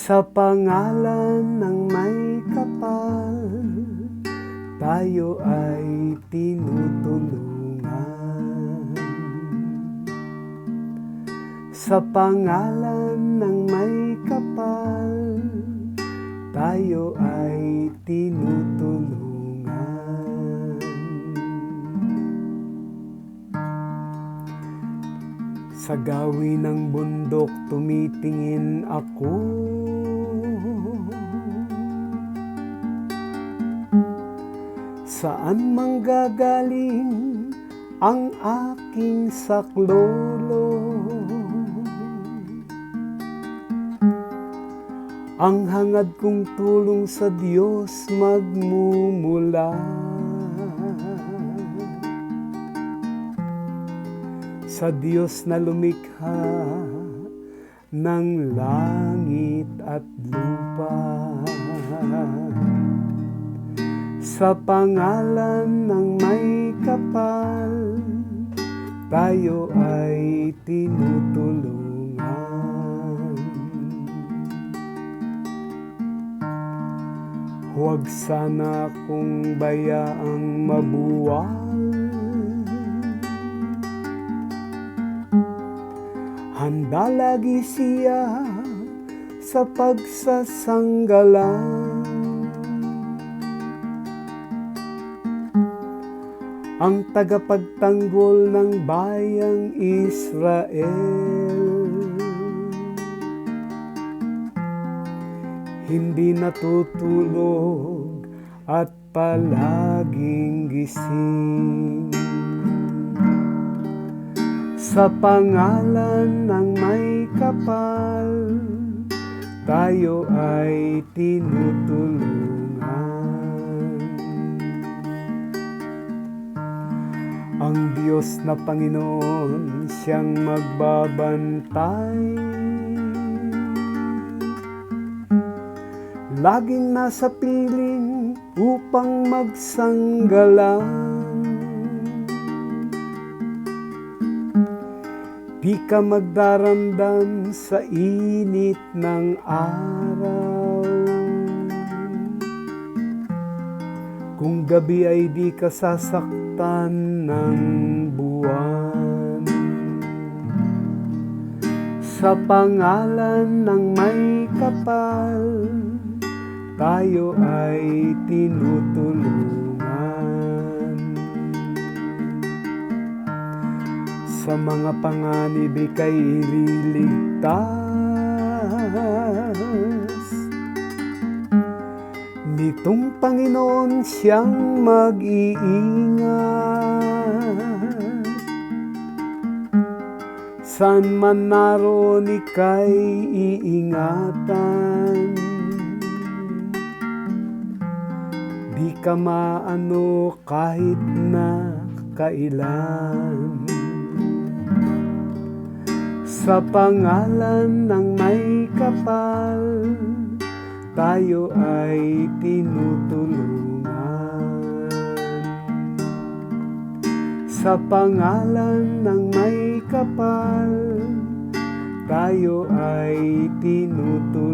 Sa pangalan ng may kapal, tayo ay tinutulungan. Sa pangalan ng may kapal, tayo ay tinutulungan. Sa gawin ng bundok tumitingin ako. Saan manggagaling ang aking saklolo? Ang hangad kong tulong sa Diyos magmumula Sa Diyos na lumikha ng langit at lupa. Sa pangalan ng may kapal Tayo ay tinutulungan. Huwag sana kong bayaang mabuwal Handa lagi siya sa pagsasanggalang Ang tagapagtanggol ng bayang Israel. Hindi natutulog at palaging gising sa pangalan ng may kapal, tayo ay tinutulungan. Ang Diyos na Panginoon siyang magbabantay. Laging nasa piling upang magsanggalang. Di ka magdaramdam sa init ng araw. Kung gabi ay di ka sasaktan ng buwan. Sa pangalan ng may kapal Tayo ay tinutulungan sa mga panganib ika'y ililigtas. Nitong Panginoon siyang mag-iingat. San man naroon ika'y iingatan. Di ka maano kahit na kailan. Sa pangalan ng may kapal, tayo ay tinutulungan. Sa pangalan ng may kapal, tayo ay tinutulungan.